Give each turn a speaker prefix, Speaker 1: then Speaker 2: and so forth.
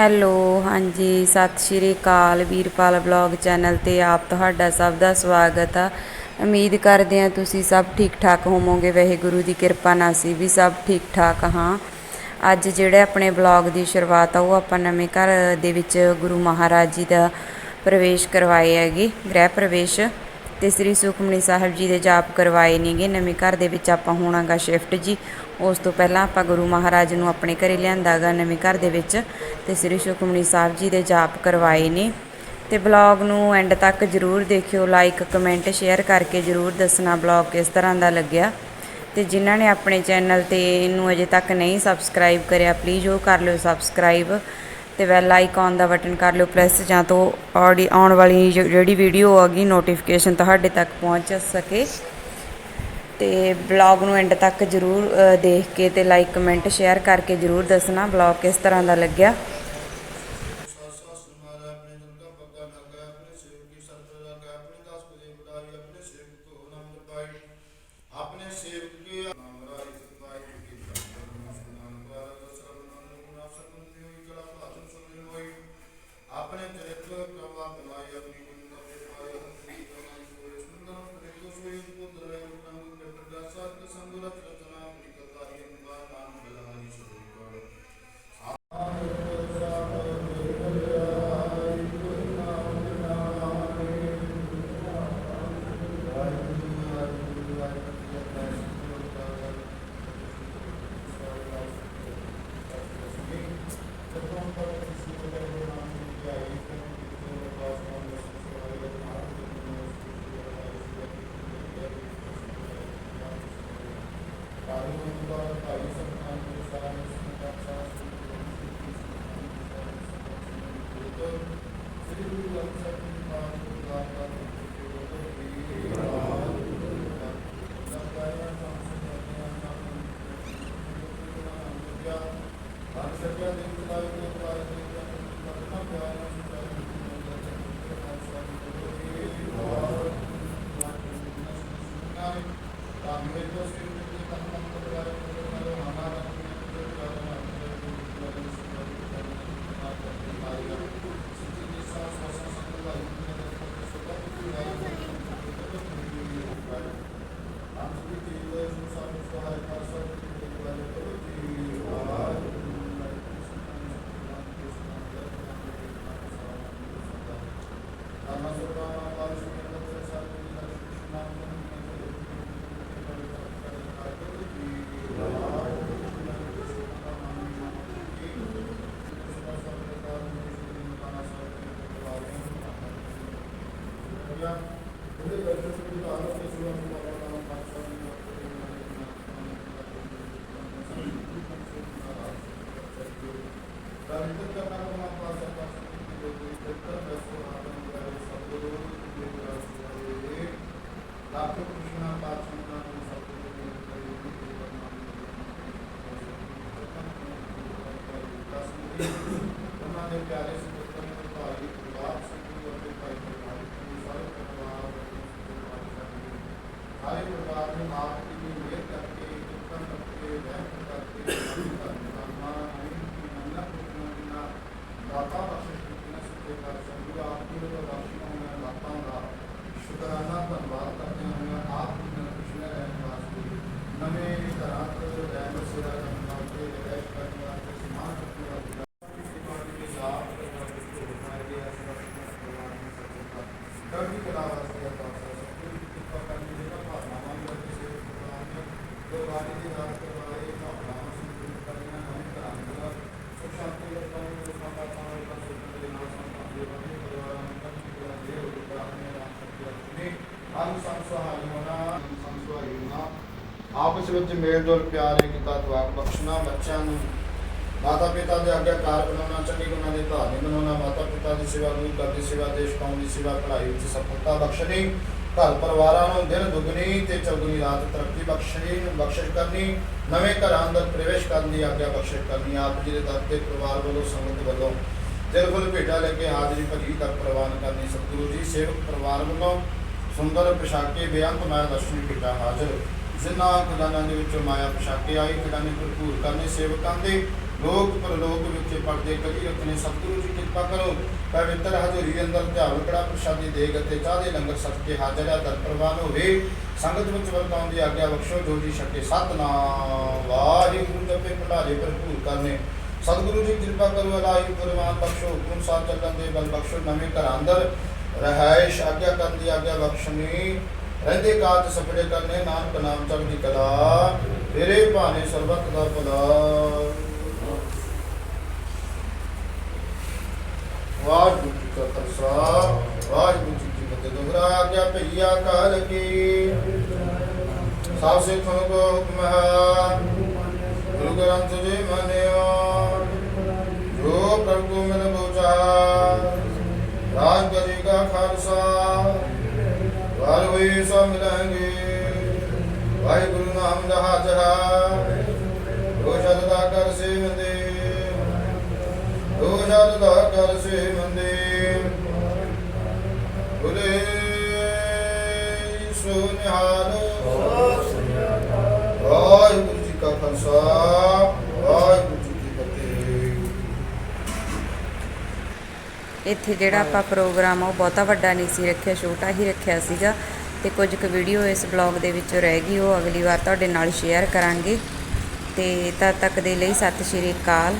Speaker 1: Hello, ਹਾਂਜੀ, ਸਤਿ ਸ਼੍ਰੀ ਅਕਾਲ Veerpal blog channel ਤੇ ਆਪ ਤੁਹਾਡਾ ਸਭ ਦਾ ਸਵਾਗਤ ਆ। ਉਮੀਦ ਕਰਦੇ ਹਾਂ ਤੁਸੀਂ ਸਭ ਠੀਕ ਠਾਕ ਹੋਵੋਗੇ। ਵਾਹਿਗੁਰੂ ਦੀ ਕਿਰਪਾ ਨਾਲ ਅਸੀਂ ਵੀ ਸਭ ਠੀਕ ਠਾਕ ਹਾਂ। ਅੱਜ ਜਿਹੜੇ ਆਪਣੇ ਬਲੌਗ ਦੀ ਸ਼ੁਰੂਆਤ ਆ, ਉਹ ਆਪਾਂ ਨਵੇਂ ਘਰ ਦੇ ਵਿੱਚ ਗੁਰੂ ਮਹਾਰਾਜ ਜੀ ਦਾ ਪ੍ਰਵੇਸ਼ ਕਰਵਾਏ ਹੈਗੇ, ਗ੍ਰਹਿ ਪ੍ਰਵੇਸ਼। ਤੇ ਸ੍ਰੀ ਸੁਖਮਨੀ ਸਾਹਿਬ ਜੀ ਦੇ ਜਾਪ ਕਰਵਾਏ ਨੇਗੇ। ਨਵੇਂ ਘਰ ਦੇ ਵਿੱਚ ਆਪਾਂ ਹੋਣਾਗਾ ਸ਼ਿਫਟ ਜੀ। ਉਸ ਤੋਂ ਪਹਿਲਾਂ ਆਪਾਂ ਗੁਰੂ ਮਹਾਰਾਜ ਨੂੰ ਆਪਣੇ ਘਰੇ ਲਿਆਂਦਾਗਾ ਨਵੇਂ ਘਰ ਦੇ ਵਿੱਚ ਤੇ ਸ੍ਰੀ ਸੁਖਮਨੀ ਸਾਹਿਬ ਜੀ ਦੇ ਜਾਪ ਕਰਵਾਏ ਨੇ। ਤੇ ਬਲੌਗ ਨੂੰ ਐਂਡ ਤੱਕ ਜਰੂਰ ਦੇਖਿਓ ਲਾਈਕ ਕਮੈਂਟ ਸ਼ੇਅਰ ਕਰਕੇ ਜਰੂਰ ਦੱਸਣਾ ਬਲੌਗ ਕਿਸ ਤਰ੍ਹਾਂ ਦਾ ਲੱਗਿਆ। ਤੇ ਜਿਨ੍ਹਾਂ ਨੇ ਆਪਣੇ ਚੈਨਲ ਤੇ ਇਹਨੂੰ ਅਜੇ ਤੱਕ ਨਹੀਂ ਸਬਸਕ੍ਰਾਈਬ ਕਰਿਆ ਪਲੀਜ਼ ਉਹ ਕਰ ਲਿਓ ਸਬਸਕ੍ਰਾਈਬ ਤੇ ਬੈਲ ਆਈਕਨ ਦਾ ਬਟਨ ਕਰ ਲਿਓ ਪ੍ਰੈਸ ਜਾਂ ਤੋਂ ਆਡੀ ਆਉਣ ਵਾਲੀ ਜਿਹੜੀ ਵੀਡੀਓ ਆਗੀ ਨੋਟੀਫਿਕੇਸ਼ਨ ਤੁਹਾਡੇ ਤੱਕ ਪਹੁੰਚ ਸਕੇ। ਤੇ ਬਲੌਗ ਨੂੰ ਐਂਡ ਤੱਕ ਜਰੂਰ ਦੇਖ ਕੇ ਤੇ ਲਾਈਕ ਕਮੈਂਟ ਸ਼ੇਅਰ ਕਰਕੇ ਜਰੂਰ ਦੱਸਣਾ। ਬਲੌਗ ਕਿਸ ਤਰ੍ਹਾਂ ਦਾ ਲੱਗਿਆ?
Speaker 2: تتنا بقضائك ਸਕਿਆ ਦੇ ਮੁਤਾਬਿਕ ਇਹ ਕਾਰਜ ਕਰਨਾ ਪਿਆ ਹੈ ਉਹਨਾਂ ਦੇ ਪਿਆਰੇ ਸੁਪੁੱਤਰ ਨੇ ਭਾਈ ਗੁਰਬਾਜ ਸਿੰਘ ਜੀ ਅਤੇ ਭਾਈ ਗੁਰਬਾਜ ਸਿੰਘ ਜੀ ਸਾਰੇ ਪਰਿਵਾਰ ਸਾਰੇ ਪਰਿਵਾਰ ਨੇ ਮਾਪ ਦੀ ਮਿਹਰ ਕਰਕੇ ਕਿਰਪਾ ਕਰਕੇ ਰਹਿਮਤ ਕਰਕੇ ਕਰਮਾਂ ਨਹੀਂ ਕਿ ਮੰਨਾ ਪੁੱਤਨਾ ਬਿਨਾ ਦਾਤਾ ਬਖਸ਼ਿਸ਼ ਕੀਤੀ ਸਿੱਧੇ ਕਰ ਸੰਗੁਰ ਆਪ ਜੀ ਦਾ ਦਰਸ਼ਨ ਹੋਣਾ ਦਾਤਾਂ ਦਾ ਸ਼ੁਕਰਾਨਾ ਧੰਨਵਾਦ ਕਰਦੇ ਹਾਂ ਆਪ ਜੀ ਨਾਲ ਖੁਸ਼ ਰਹਿਣ ਵਾਸਤੇ ਨਵੇਂ ਘਰਾਂ ਤੋਂ ਰਹਿਮਤ ਸੇਵਾ ਕਰਨ ਵਾਸਤੇ ਰਹਿਸ਼ ਕਰਨ ਵਾਸਤੇ ਸਮਾਨ ਕਰਨ ਵਾਸਤੇ ਕਰਦੀ ਕਲਾ ਵਾਸਤੇ ਅਰਦਾਸ ਹੈ ਸਤਿਗੁਰੂ ਦੀ ਕਿਰਪਾ ਕਰਨੀ ਜਿਹੜਾ ਭਾਵਨਾਵਾਂ ਨੂੰ ਕਿਸੇ ਜੋ ਬਾਣੀ ਦੀ ਦਾਤ ਕਰਵਾਏ ਭਾਵਨਾਵਾਂ ਨੂੰ ਦੂਰ ਕਰਨੀਆਂ ਨਵੇਂ ਘਰਾਂ ਦਾ ਸੁਖ ਸ਼ਾਂਤੀ ਦਾ ਕੰਮ ਜੋ ਸਾਡਾ ਕੰਮ ਦਾ ਸੁਖ ਦੇ ਨਾਲ ਸੰਤਾਂ ਦੇ ਬਾਰੇ ਪਰਿਵਾਰਾਂ ਨੂੰ ਕਰਦੀ ਕਲਾ ਦੇ ਹੋ ਪ੍ਰਾਰਥਨਾ ਰਾਮ ਸਤਿ ਅਰਥਨੇ ਹਮ ਸੰਸਹਾਈ ਹੋਣਾ ਸੰਸਹਾਈ ਹੋਣਾ ਆਪਸ ਵਿੱਚ ਮੇਲ ਜੋਲ ਪਿਆਰ ਏਕਤਾ ਦੁਆਕ ਬਖਸ਼ਣਾ, ਬੱਚਿਆਂ ਨੂੰ ਮਾਤਾ ਪਿਤਾ ਦੇ ਆਗਿਆਕਾਰ ਬਣਾਉਣਾ, ਚੰਗੇ ਗੁਣਾਂ ਦੇ ਧਾਰਨੀ ਬਣਾਉਣਾ ਮਾਤਾ ਪਿਤਾ ਦੀ ਸੇਵਾ ਗੁਰੂ ਘਰ ਸੇਵਾ, ਦੇਸ਼ ਕੌਮ ਦੀ ਸੇਵਾ, ਪੜ੍ਹਾਈ ਵਿੱਚ ਸਫਲਤਾ ਬਖਸ਼ਣੀ। ਘਰ ਪਰਿਵਾਰਾਂ ਨੂੰ ਦਿਨ ਦੁਗਣੀ ਤੇ ਚੌਗਣੀ ਰਾਤ ਤਰੱਕੀ ਬਖਸ਼ਣੀ, ਬਖਸ਼ਿਸ਼ ਕਰਨੀ, ਨਵੇਂ ਘਰਾਂ ਅੰਦਰ ਪ੍ਰਵੇਸ਼ ਕਰਨ ਦੀ ਆਗਿਆ ਬਖਸ਼ਿਸ਼ ਕਰਨੀ, ਆਪ ਜੀ ਦੇ ਦਰ ਤੇ ਪਰਿਵਾਰ ਵੱਲੋਂ, ਸੰਗਤ ਵੱਲੋਂ। ਦਿਲ ਖੁੱਲ ਭੇਟਾ ਲੈ ਕੇ ਹਾਜ਼ਰੀ ਭਰੀ ਤੱਕ ਪ੍ਰਵਾਨ ਕਰਨੀ, ਸਤਿਗੁਰੂ ਜੀ, ਸੇਵਕ ਪਰਿਵਾਰ ਵੱਲੋਂ ਸੁੰਦਰ ਪੋਸ਼ਾਕੇ ਬੇਅੰਤ ਮਾਇਆ ਦਰਸ਼ਨੀ ਭੇਟਾ ਹਾਜ਼ਰ। ਜਿਨ੍ਹਾਂ ਖਜ਼ਾਨਾਂ ਦੇ ਵਿੱਚੋਂ ਮਾਇਆ ਪੋਸ਼ਾਕੇ ਆਈ ਖਜ਼ਾਨੇ ਭਰਪੂਰ ਕਰਨੇ ਸੇਵਕਾਂ ਦੇ ਲੋਕ ਪਰਲੋਕ ਵਿੱਚ ਪੜਦੇ ਕਵੀ ਰਤਨੇ ਸਤਿਗੁਰੂ ਜੀ ਕਿਰਪਾ ਕਰੋ। ਪਵਿੱਤਰ ਹਜ਼ੂਰੀ ਅੰਦਰ ਧਿਆਨ ਕੜਾ ਪ੍ਰਸ਼ਾਦੀ ਦੇਗ ਅਤੇ ਚਾਹ ਲੰਗਰ ਸਤ ਹਾਜ਼ਰਾ ਦਰ ਪ੍ਰਵਾਨ ਹੋਵੇ। ਸੰਗਤ ਵਿੱਚ ਵਰਤਾਉਣ ਦੀ ਆਗਿਆ ਬਖਸ਼ੋ, ਜੋ ਜੀ ਛੱਕੇ ਸਤਨਾਮ। ਵਾਹਿਗੁਰੂ ਜਪੇ ਭੰਡਾਰੇ ਭਰਪੂਰ ਕਰਨੇ। ਸਤਿਗੁਰੂ ਜੀ ਕਿਰਪਾ ਕਰੋ ਅਲਾਈ ਗੁਰਵਾਨ ਬਖਸ਼ੋ, ਹੁਕਮ ਸਾਥ ਚੱਲਣ ਦੇ ਬਲ ਬਖਸ਼ੋ, ਨਵੇਂ ਘਰ ਅੰਦਰ ਰਹਾਇਸ਼ ਆਗਿਆ ਕਰਨ ਦੀ ਆਗਿਆ ਬਖਸ਼ਣੀ। ਰਹਿੰਦੇ ਕਾਜ ਸਫੜੇ ਕਰਨੇ, ਨਾਨਕ ਨਾਮ ਚੜ੍ਹਦੀ ਕਲਾ। ਤੇਰੇ ਭਾਣੇ ਸਰਬਤ ਦਾ ਭਲਾ। ਜੀ ਕਾ ਖਾਲਸਾ ਵਾਹਿਗੁਰੂ ਜੀ ਕੀ ਫਤਿਹ, ਦੁਹਰਾ ਆਗਿਆ ਭਈਆ ਕਾਲ ਕੀ। ਸਭ ਸੇ ਕੋ ਹੁਕਮ ਹੈ, ਗੁਰੂ ਗ੍ਰੰਥ ਜੀ ਮੰਨਿਓ। ਜੋ ਪ੍ਰਭੂ ਮਿਲ ਬੋਚਾ ਰਾਜ ਕਰੀ ਖਾਲਸਾ। ਵਾਰ ਹੋਈ ਸੋ ਮਿਲਾਂਗੇ, ਵਾਹਿਗੁਰੂ ਨਾਮ ਦਾ ਹਾਜ਼ਰਾ ਰੋ ਦਾ ਕਰ ਸੇਵੰਦੇ ਰੋ ਦਾ ਕਰ ਸੇਵੰਦੇ ਨਿਹਾਲ ਵਾਹਿਗੁਰੂ ਜੀ ਕਾ ਖਾਲਸਾ, ਵਾਹਿਗੁਰੂ ਜੀ ਕੀ ਫਤਿਹ।
Speaker 1: ਇੱਥੇ ਜਿਹੜਾ ਆਪਾਂ ਪ੍ਰੋਗਰਾਮ ਆ, ਉਹ ਬਹੁਤਾ ਵੱਡਾ ਨਹੀਂ ਸੀ ਰੱਖਿਆ, ਛੋਟਾ ਹੀ ਰੱਖਿਆ ਸੀਗਾ। ਤੇ ਕੁਝ ਕੁ ਵੀਡੀਓ ਇਸ ਬਲੌਗ ਦੇ ਵਿੱਚ ਰਹਿ ਗਈ, ਉਹ ਅਗਲੀ ਵਾਰ ਤੁਹਾਡੇ ਨਾਲ ਸ਼ੇਅਰ ਕਰਾਂਗੇ। ਤੇ ਤਦ ਤੱਕ ਦੇ ਲਈ ਸਤਿ ਸ਼੍ਰੀ ਅਕਾਲ।